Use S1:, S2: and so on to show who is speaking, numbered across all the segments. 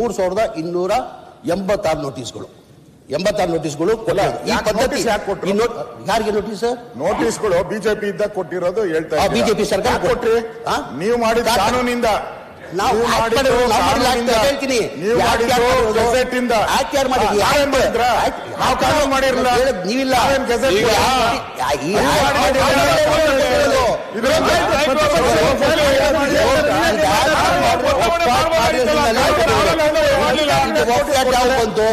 S1: ಮೂರು ಸಾವಿರದ ಇನ್ನೂರ ಎಂಬತ್ತಾರು ನೋಟಿಸ್ಗಳು ಎಂಬತ್ತಾರು ನೋಟಿಸ್ಗಳು ಯಾರಿಗೆ ನೋಟಿಸ್
S2: ನೋಟಿಸ್ಗಳು ಬಿಜೆಪಿ ಇದ್ದ ಕೊಟ್ಟಿರೋದು ಹೇಳ್ತಾ
S1: ಬಿಜೆಪಿ ಸರ್ಕಾರ
S2: ಕೊಟ್ರಿ? ನೀವು ಮಾಡಿದ ಕಾನೂನಿಂದ.
S1: ನಾವು ಹೇಳ್ತೀನಿ. ನೀವಿಲ್ಲ. ಬಂತು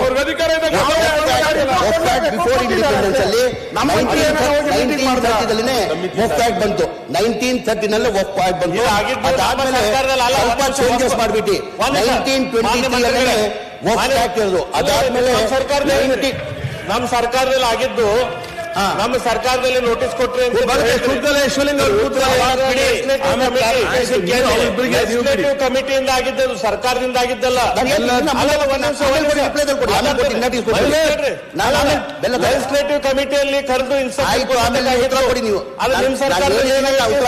S1: Vox Act before independence ಅಲ್ಲಿ
S2: ನಮ್ಮ ಮಂತ್ರಿ ಏನೋ ಹೋಗಿ meeting ಮಾಡ್ದ.
S1: 1930 Vox Act ಬಂತು ನೈನ್ಟೀನ್ Act ಬಂತು ಅದಾದ್ಮೇಲೆ ಚೇಂಜಸ್ ಮಾಡ್ಬಿಟ್ಟು. ನೈನ್ಟೀನ್ ಟ್ವೆಂಟಿ
S3: ಮಂತ್ರಿಗಳೇ,
S1: Vox ಇರೋದು ಅದಾದ್ಮೇಲೆ
S3: ನಮ್ಮ ಸರ್ಕಾರದಲ್ಲಿ
S1: 90
S3: ನಮ್ಮ ಸರ್ಕಾರದಲ್ಲಿ ಆಗಿದ್ದು. ನಮ್ಮ ಸರ್ಕಾರದಲ್ಲಿ ನೋಟಿಸ್ ಕೊಟ್ಟರೆ ಕಮಿಟಿಯಿಂದ ಆಗಿದ್ದು ಸರ್ಕಾರದಿಂದ ಆಗಿದ್ದಲ್ಲ. ಲೆಜಿಸ್ಲೇಟಿವ್ ಕಮಿಟಿಯಲ್ಲಿ ಕರೆದು.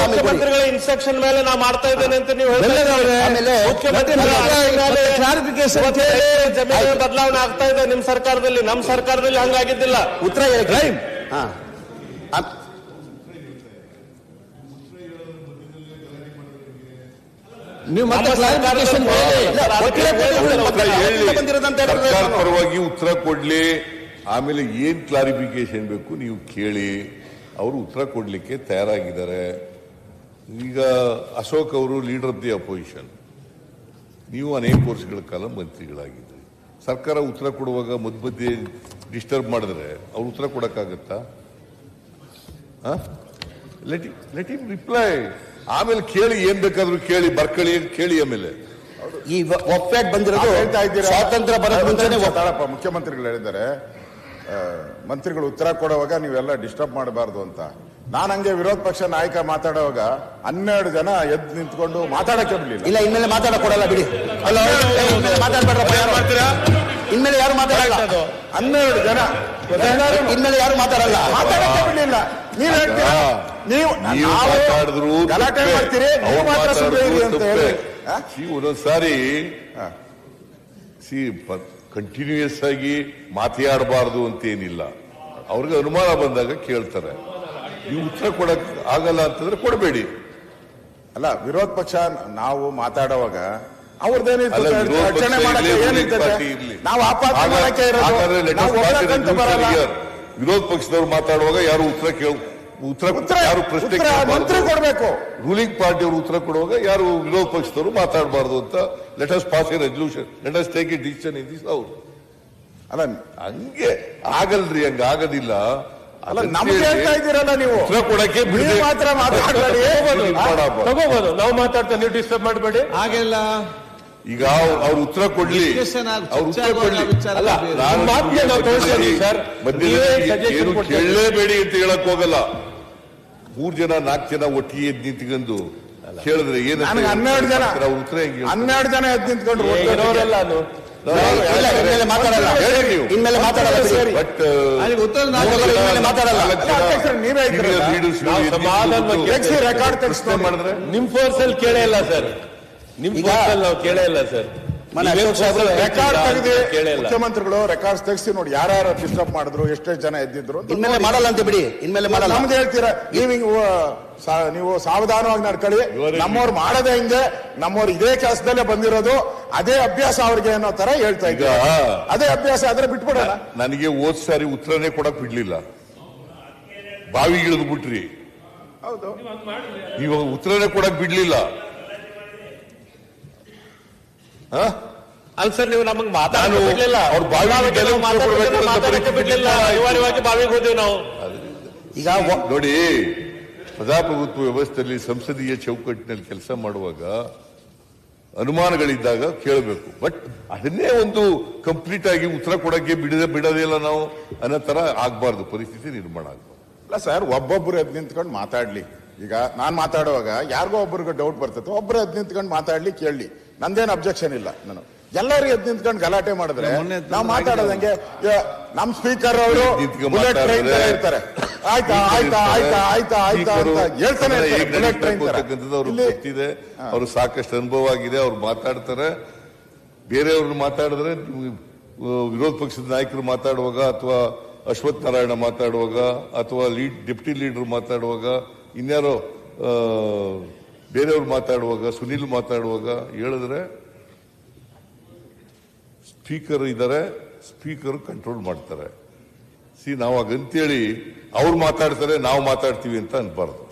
S3: ಮುಖ್ಯಮಂತ್ರಿಗಳ ಇನ್ಸ್ಟ್ರಕ್ಷನ್ ಮೇಲೆ ನಾ ಮಾಡ್ತಾ ಇದ್ದೇನೆ ಅಂತ ನೀವು ಜಮೀನು ಬದಲಾವಣೆ ಆಗ್ತಾ ಇದೆ ನಿಮ್ ಸರ್ಕಾರದಲ್ಲಿ. ನಮ್ ಸರ್ಕಾರದಲ್ಲಿ ಹಂಗಾಗಿದ್ದಿಲ್ಲ.
S1: ಉತ್ತರ ಹೇಳಿ. ಹಾ.
S4: ನೀವು ಮತ್ತೆ
S5: ಸರ್ಕಾರ
S1: ನಾನು-
S5: ಪರವಾಗಿ ಉತ್ತರ ಕೊಡ್ಲಿ. ಆಮೇಲೆ ಏನ್ ಕ್ಲಾರಿಫಿಕೇಶನ್ ಬೇಕು ನೀವು ಕೇಳಿ. ಅವರು ಉತ್ತರ ಕೊಡ್ಲಿಕ್ಕೆ ತಯಾರಾಗಿದ್ದಾರೆ. ಈಗ ಅಶೋಕ್ ಅವರು ಲೀಡರ್ ಆಫ್ ದಿ ಅಪೋಸಿಷನ್ ನೀವು ಅನೇಕ ವರ್ಷಗಳ ಕಾಲ ಮಂತ್ರಿಗಳಾಗಿದ್ರಿ. ಸರ್ಕಾರ ಉತ್ತರ ಕೊಡುವಾಗ ಮಧ್ಯ ಡಿಸ್ಟರ್ಬ್ ಮಾಡಿದ್ರೆ ಅವ್ರು ಉತ್ತರ ಕೊಡಕ್ಕಾಗತ್ತಾ? ಲೆಟ್ ಲೆಟ್ ಇಮ್ ರಿಪ್ಲೈ ಆಮೇಲೆ ಕೇಳಿ ಏನ್ ಬೇಕಾದ್ರೂ ಕೇಳಿ ಬರ್ಕಳಿ ಕೇಳಿ ಆಮೇಲೆ.
S1: ಈ ಒಪ್ಪೆ ಬಂದಿರೋದು
S2: ಹೇಳ್ತಾ ಇದ್ದೀರಾ?
S1: ಸ್ವಾತಂತ್ರ್ಯ ಬರೋದು ಮುಂಚೆನೆ
S2: ಮುಖ್ಯಮಂತ್ರಿಗಳು ಹೇಳಿದ್ದಾರೆ ಮಂತ್ರಿಗಳು ಉತ್ತರ ಕೊಡುವಾಗ ನೀವೆಲ್ಲ ಡಿಸ್ಟರ್ಬ್ ಮಾಡಬಾರ್ದು ಅಂತ. ನಾನು ಹಂಗೆ ವಿರೋಧ ಪಕ್ಷ ನಾಯಕ ಮಾತಾಡುವಾಗ ಹನ್ನೆರಡು ಜನ ಎದ್ದು ನಿಂತ್ಕೊಂಡು ಮಾತಾಡಕ್ಕೆ ಬರಲಿಲ್ಲ
S1: ಇಲ್ಲ ಇನ್ಮೇಲೆ ಮಾತಾಡಕ್ ಕೊಡಲ್ಲ ಬಿಡಿ. ಅಲ್ಲ ಇನ್ಮೇಲೆ ಮಾತಾಡ್ಬೇಡ್ರಪ್ಪ ಯಾರು? ಇನ್ಮೇಲೆ ಯಾರು ಮಾತಾಡಲ್ಲ?
S2: ಹನ್ನೆರಡು ಜನ.
S1: ಇನ್ಮೇಲೆ ಯಾರು ಮಾತಾಡಲ್ಲ?
S2: ಮಾತಾಡಕ್ಕೆ ಬಿಡ್ಲಿಲ್ಲ. ನೀವ್ ಹೇಳ್ತೀರಾ? ನೀವು
S5: ಮಾತಾಡಿದ್ರು
S2: ಗಲಾಟೆ. ಮಾಡ್ತೀರಿ ನೀವು ಮಾತ್ರ ಸುಮ್ಮನೆ ಅಂತ ಹೇಳಿ.
S5: ಒಂದೊಂದ್ಸಾರಿ. ಸಿ ಕಂಟಿನ್ಯೂಯಸ್ ಆಗಿ ಮಾತಾಡಬಾರ್ದು ಅಂತೇನಿಲ್ಲ. ಅವ್ರಿಗೆ ಅನುಮಾನ ಬಂದಾಗ ಕೇಳ್ತಾರೆ. ನೀವು ಉತ್ತರ ಕೊಡಕ್ ಆಗಲ್ಲ ಅಂತಂದ್ರೆ ಕೊಡಬೇಡಿ.
S2: ಅಲ್ಲ ವಿರೋಧ ಪಕ್ಷ ನಾವು ಮಾತಾಡುವಾಗ ರಕ್ಷಣೆ ಮಾಡಕ್ಕೆ ಏನಿರ್ತದೆ. ನಾವು ಆಪಾದನೆ ಮಾಡಕ್ಕೆ ಇರೋದು. ಬರಲ್ಲ.
S5: ವಿರೋಧ ಪಕ್ಷದವ್ರು ಮಾತಾಡುವಾಗ ಯಾರು ಉತ್ತರ ಕೇಳ ಉತ್ತರ ಯಾರು ಪ್ರಶ್ನೆ
S2: ಉತ್ತರ ಮಂತ್ರಿ ಕೊಡ್ಬೇಕು.
S5: ರೂಲಿಂಗ್ ಪಾರ್ಟಿಯವರು ಉತ್ತರ ಕೊಡುವಾಗ ಯಾರು ವಿರೋಧ ಪಕ್ಷದವರು ಮಾತಾಡಬಾರದು ಅಂತ let us pass a resolution let us take a decision in this house
S2: ಅಲ್ಲ
S5: ಹಂಗೆ ಆಗಲ್ರಿ ಹಂಗ ಆಗೋದಿಲ್ಲ.
S2: ಅಲ್ಲ ನಮ್ಗೆ ಹೇಳ್ತಾ ಇದ್ದೀರಲ್ಲ ನೀವು.
S5: ಉತ್ತರ ಕೊಡಕ್ಕೆ
S2: ನೀವು ಮಾತ್ರ ಮಾತಾಡಬೇಡಿ.
S5: ಇದು ಮಾಡಬಾರ್ದು.
S3: ತಗೋಬಹುದು ನಾವು ಮಾತಾಡ್ತಾ ನೀವು ಡಿಸ್ಟರ್ಬ್ ಮಾಡಬೇಡಿ.
S4: ಹಾಗೆಲ್ಲ
S5: ಈಗ ಅವ್ರ ಉತ್ತರ ಕೊಡ್ಲಿ. ಅವ್ರ ಉತ್ತರ ಕೊಡ್ಲಿ. ಏನು ಕೇಳಲೇಬೇಡಿ ಅಂತ ಹೇಳಕ್ ಹೋಗಲ್ಲ. ಮೂರ್ ಜನ ನಾಲ್ಕು ಜನ ಒಟ್ಟಿಗೆ ಎದ್ದು ನಿಂತ್ಕೊಂಡು ಕೇಳಿದ್ರೆ ಏನು
S2: ನನಗೆ ಹನ್ನೆರಡು ಜನ.
S5: ಅವ್ರ ಉತ್ತರ?
S2: ಹನ್ನೆರಡು ಜನ ಎದ್ದು ನಿಂತ್ಕೊಂಡ್ರು
S1: ಇನ್ಮೇಲೆ ಮಾತಾಡಲ್ಲ. ಬಿಡಿ.
S5: ಬಟ್
S1: ಮಾತಾಡಲ್ಲ
S5: ಪ್ರಶ್ನೆ ಮಾಡಿದ್ರೆ
S3: ನಿಮ್ ಫೋರ್ಸ್ ಅಲ್ಲಿ ಕೇಳೇ ಇಲ್ಲ ಸರ್ ನಿಮ್ ಫೋರ್ಸ್ ಅಲ್ಲಿ ನಾವು ಕೇಳೇ ಇಲ್ಲ ಸರ್
S2: ರೆಕಾರ್ಡ್ ತೆಗೆದು
S3: ಕೇಳೇ ಇಲ್ಲ.
S2: ಮುಖ್ಯಮಂತ್ರಿಗಳು ರೆಕಾರ್ಡ್ಸ್ ತೆಗ್ಸಿ ನೋಡಿ ಯಾರ್ಯಾರು ಡಿಸ್ಟರ್ಬ್ ಮಾಡಿದ್ರು ಎಷ್ಟೇ ಜನ ಎದ್ದಿದ್ರು
S1: ಇನ್ಮೇಲೆ ಮಾಡಲ್ಲ ಅಂತ ಬಿಡಿ ಇನ್ಮೇಲೆ ಮಾಡಲ್ಲ.
S2: ನಮ್ದು ಹೇಳ್ತೀರಾ ನೀವು ನೀವು ಸಾವಧಾನವಾಗಿ ನಡ್ಕೊಳ್ಳಿ. ನಮ್ಮವ್ರು ಮಾಡದೇ ಹಿಂದೆ ನಮ್ಮವ್ರು ಇದೇ ಕೆಲಸದಲ್ಲೇ ಬಂದಿರೋದು ಅದೇ ಅಭ್ಯಾಸ ಅವ್ರಿಗೆ ಅನ್ನೋ ತರ ಹೇಳ್ತಾ ಇದ್ದ ಅದೇ ಅಭ್ಯಾಸ ಆದ್ರೆ ಬಿಟ್ಬಿಡ
S5: ನನಗೆ ಓದ್ ಸಾರಿ ಉತ್ತರನೇ ಕೊಡಕ್ ಬಿಡ್ಲಿಲ್ಲ. ಬಾವಿ ಇಳಿದು ಬಿಟ್ರಿ.
S2: ಹೌದು.
S5: ಇವಾಗ ಉತ್ತರನೇ ಕೊಡಕ್ ಬಿಡ್ಲಿಲ್ಲ?
S3: ಅಲ್ಲ ಸರ್ ನೀವು ನಮಗೆ
S5: ಮಾತಾಡಲಿಲ್ಲ
S3: ಮಾತಾಡಕ್ಕೆ ಬಿಡ್ಲಿಲ್ಲ ಅನಿವಾರ್ಯವಾಗಿ ಬಾವಿಗೆ ಹೋದ್ವಿ ನಾವು.
S1: ಈಗ
S5: ನೋಡಿ ಪ್ರಜಾಪ್ರಭುತ್ವ ವ್ಯವಸ್ಥೆಯಲ್ಲಿ ಸಂಸದೀಯ ಚೌಕಟ್ಟಿನಲ್ಲಿ ಕೆಲಸ ಮಾಡುವಾಗ ಅನುಮಾನಗಳಿದ್ದಾಗ ಕೇಳಬೇಕು. ಬಟ್ ಅದನ್ನೇ ಒಂದು ಕಂಪ್ಲೀಟ್ ಆಗಿ ಉತ್ತರ ಕೊಡಕ್ಕೆ ಬಿಡದೆ ಬಿಡದೇ ಇಲ್ಲ ನಾವು ಅನ್ನೋ ತರ ಆಗ್ಬಾರ್ದು. ಪರಿಸ್ಥಿತಿ ನಿರ್ಮಾಣ ಆಗ್ಬಾರ್ದು.
S2: ಅಲ್ಲ ಸರ್ ಒಬ್ಬೊಬ್ರು ಅದ್ ನಿಂತ್ಕೊಂಡು ಮಾತಾಡ್ಲಿ. ಈಗ ನಾನ್ ಮಾತಾಡುವಾಗ ಯಾರಿಗೋ ಒಬ್ಬರಿಗೆ ಡೌಟ್ ಬರ್ತದೆ ಒಬ್ರು ಅದ್ ನಿಂತ್ಕೊಂಡು ಮಾತಾಡ್ಲಿ ಕೇಳಲಿ. ನಂದೇನು ಅಬ್ಜೆಕ್ಷನ್ ಇಲ್ಲ ನಾನು ಎಲ್ಲರೂ ಎದ್ದು ನಿಂತ್ಕೊಂಡು ಗಲಾಟೆ ಮಾಡಿದ್ರೆ ನಾವು ಮಾತಾಡೋದಂಗೆ ನಮ್ ಸ್ಪೀಕರ್ ಅವರು ಬುಲೆಟ್ ಟ್ರೈನ್ ತರ ಇರ್ತಾರೆ. ಆಯ್ತಾ ಆಯ್ತಾ ಆಯ್ತಾ ಆಯ್ತಾ ಆಯ್ತಾ ಅಂತ ಹೇಳ್ತಾನೆ ಬುಲೆಟ್ ಟ್ರೈನ್
S5: ಗೊತ್ತಿದೆ. ಅವ್ರು ಸಾಕಷ್ಟು ಅನುಭವ ಆಗಿದೆ ಅವ್ರು ಮಾತಾಡ್ತಾರೆ. ಬೇರೆಯವ್ರನ್ನ ಮಾತಾಡಿದ್ರೆ ವಿರೋಧ ಪಕ್ಷದ ನಾಯಕರು ಮಾತಾಡುವಾಗ ಅಥವಾ ಅಶ್ವಥ್ ನಾರಾಯಣ ಮಾತಾಡುವಾಗ ಅಥವಾ ಲೀಡ್ ಡೆಪ್ಟಿ ಲೀಡರ್ ಮಾತಾಡುವಾಗ ಇನ್ಯಾರೋ ಬೇರೆಯವ್ರು ಮಾತಾಡುವಾಗ, ಸುನೀಲ್ ಮಾತಾಡುವಾಗ ಹೇಳಿದ್ರೆ ಸ್ಪೀಕರ್ ಇದ್ದಾರೆ ಸ್ಪೀಕರ್ ಕಂಟ್ರೋಲ್ ಮಾಡ್ತಾರೆ. ಸಿ ನಾವು ಹಾಗಂತೇಳಿ, ಅವ್ರು ಮಾತಾಡ್ತಾರೆ, ನಾವು ಮಾತಾಡ್ತೀವಿ ಅಂತ ಅನ್ಬಾರ್ದು